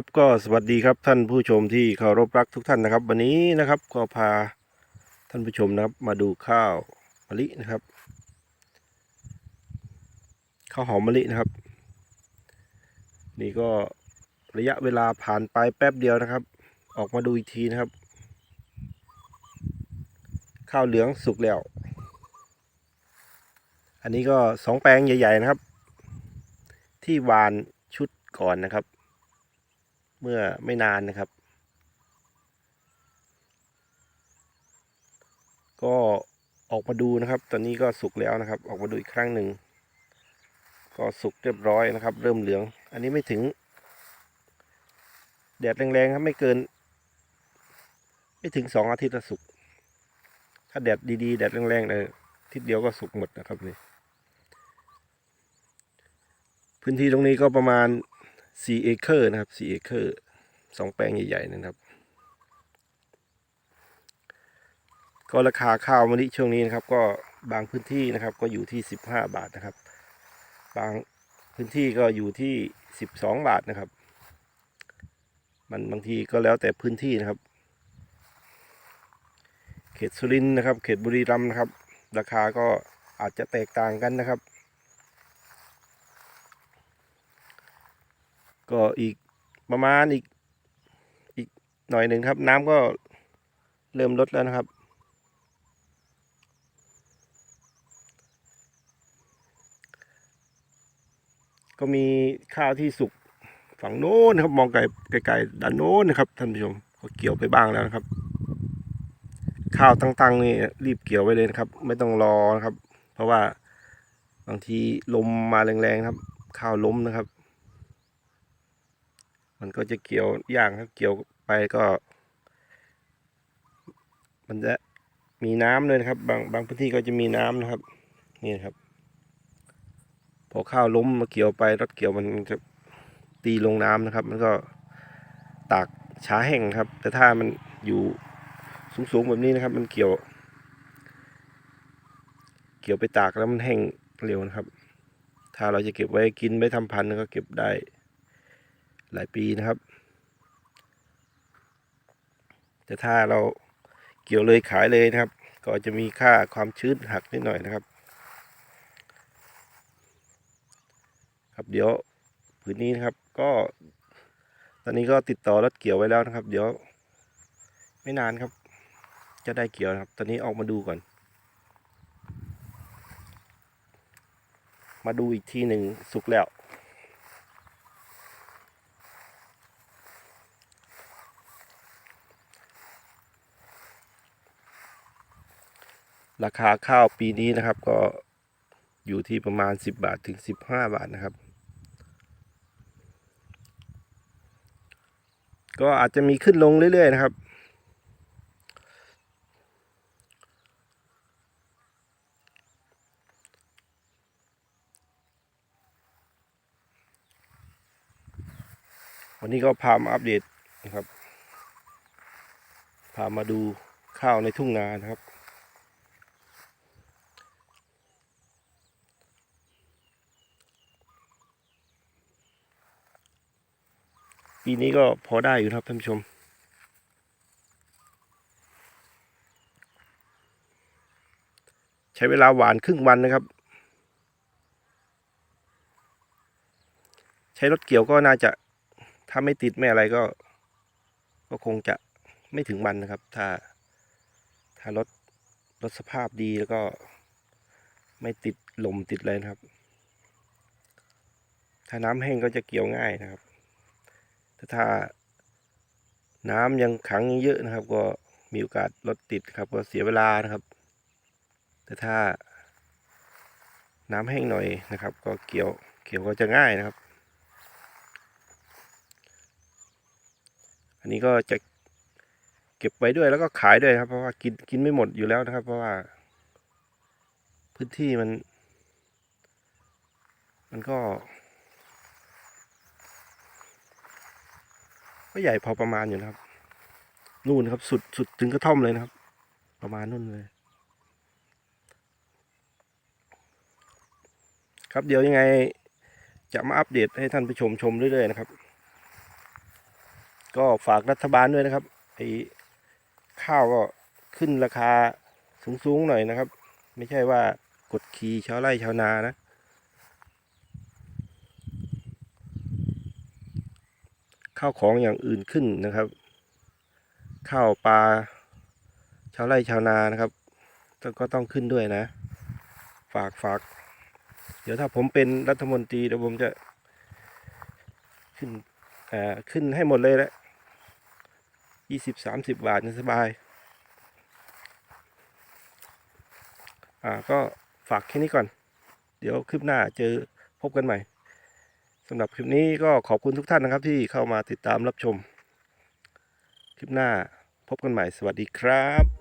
ครับก็สวัสดีครับท่านผู้ชมที่เคารพรักทุกท่านนะครับ วันนี้นะครับก็พาท่านผู้ชมนะครับ มาดูข้าวมะลินะครับข้าวหอมมะลินะครับ นี่ก็ระยะเวลาผ่านไปแป๊บเดียวนะครับ ออกมาดูอีกทีนะครับ ข้าวเหลืองสุกแล้ว อันนี้ก็สองแปลงใหญ่ ๆนะครับ ที่วานชุดก่อนนะครับ เมื่อไม่นานนะครับ ก็ออกมาดูนะครับ ตอนนี้ก็สุกแล้วนะครับ ออกมาดูอีกครั้งหนึ่ง ก็สุกเรียบร้อยนะครับ เริ่มเหลือง อันนี้ไม่ถึง แดดแรงๆครับไม่เกิน ไม่ถึงสองอาทิตย์ละสุก ถ้าแดดดีๆ แดดแรงๆเลยทิตย์เดียวก็สุกหมดนะครับนี่ พื้นที่ตรงนี้ก็ประมาณ 4 เอเคอร์นะครับ4เอเคอร์สองแปลงใหญ่ๆนะครับ ก็ราคาข้าวมะลิช่วงนี้นะครับ ก็บางพื้นที่นะครับ ก็อยู่ที่ 15 บาทนะครับ บางพื้นที่ก็อยู่ที่ 12 บาทนะครับ มันบางทีก็แล้วแต่พื้นที่นะครับ เขตสุรินทร์นะครับ เขตบุรีรัมย์นะครับ ราคาก็อาจจะแตกต่างกันนะครับ ก็อีกประมาณอีกอีกหน่อยหนึ่งครับ น้ำก็เริ่มลดแล้วนะครับ ก็มีข้าวที่สุกฝั่งโน้นนะครับ มองไกลไกลๆด้านโน้นนะครับท่านผู้ชมก็เกี่ยวไปบ้างแล้วนะครับ ข้าวตั้งๆนี่รีบเกี่ยวไว้เลยนะครับ ไม่ต้องรอนะครับ เพราะว่าบางทีลมมาแรงๆครับ ข้าวล้มนะครับ มันก็จะเกี่ยวย่ากครับเกี่ยวไปก็ มันจะมีน้ำเลยนะครับ บางบางพื้นที่ก็จะมีน้ำนะครับ นี่ครับ พอข้าวล้มมาเกี่ยวไปรถเกี่ยวมันจะตีลงน้ำนะครับ มันก็ตากช้าแห้งครับ แต่ถ้ามันอยู่สูงๆแบบนี้นะครับ มันเกี่ยว เกี่ยวไปตากแล้วมันแห้งเร็วนะครับ ถ้าเราจะเก็บไว้กินไว้ทำพันธุ์ก็เก็บได้ หลายปีนะครับ แต่ถ้าเราเกี่ยวเลยขายเลยนะครับ ก็จะมีค่าความชื้นหักนิดหน่อยนะครับ ครับเดี๋ยวผืนนี้นะครับก็ตอนนี้ก็ติดต่อรถเกี่ยวไว้แล้วนะครับ เดี๋ยวไม่นานครับ จะได้เกี่ยวนะครับ ตอนนี้ออกมาดูก่อน มาดูอีกทีหนึ่งสุกแล้ว ราคาข้าวปีนี้นะครับ ก็อยู่ที่ประมาณ 10 บาทถึง 15 บาทนะครับ ก็อาจจะมีขึ้นลงเรื่อย ๆ นะครับ วันนี้ก็พามาอัปเดตนะครับ พามาดูข้าวในทุ่งนานะครับ ปีนี้ก็พอได้อยู่ครับท่านผู้ชม ใช้เวลาหวานครึ่งวันนะครับ ใช้รถเกี่ยวก็น่าจะถ้าไม่ติดไม่อะไรก็ ก็คงจะไม่ถึงวันนะครับ ถ้า ถ้ารถรถสภาพดีแล้วก็ไม่ติดลมติดอะไรนะครับ ถ้าน้ำแห้งก็จะเกี่ยวง่ายนะครับ ถ้าน้ำยังขังเยอะนะครับ ก็มีโอกาสรถติดครับ ก็เสียเวลานะครับ แต่ถ้า น้ำแห้งหน่อยนะครับ ก็เกี่ยวเกี่ยวก็จะง่ายนะครับ อันนี้ก็จะเก็บไว้ด้วยแล้วก็ขายด้วยครับ เพราะว่ากินกินไม่หมดอยู่แล้วนะครับ เพราะว่า พื้นที่มัน มันก็ ก็ใหญ่พอประมาณอยู่นะครับ นู่นครับ สุดสุดถึงกระท่อมเลยนะครับ ประมาณนู่นเลย ครับเดี๋ยวยังไงจะมาอัปเดตให้ท่านผู้ชมชมเรื่อยๆนะครับ ก็ฝากรัฐบาลด้วยนะครับไอ้ข้าวก็ขึ้นราคาสูงๆหน่อยนะครับ ไม่ใช่ว่ากดขี่ชาวไร่ชาวนานะ ข้าวของอย่างอื่นขึ้นนะครับ ข้าวปลาชาวไร่ชาวนานะครับก็ต้องขึ้นด้วยนะ ฝากฝากเดี๋ยวถ้าผมเป็นรัฐมนตรีเดี๋ยวผมจะ ขึ้นอ่าขึ้นให้หมดเลยแหละยี่สิบสามสิบบาทสบาย อ่าก็ฝากแค่นี้ก่อน เดี๋ยวคลิปหน้าเจอพบกันใหม่ สำหรับคลิปนี้ก็ขอบคุณทุกท่านนะครับที่เข้ามาติดตามรับชม คลิปหน้าพบกันใหม่สวัสดีครับ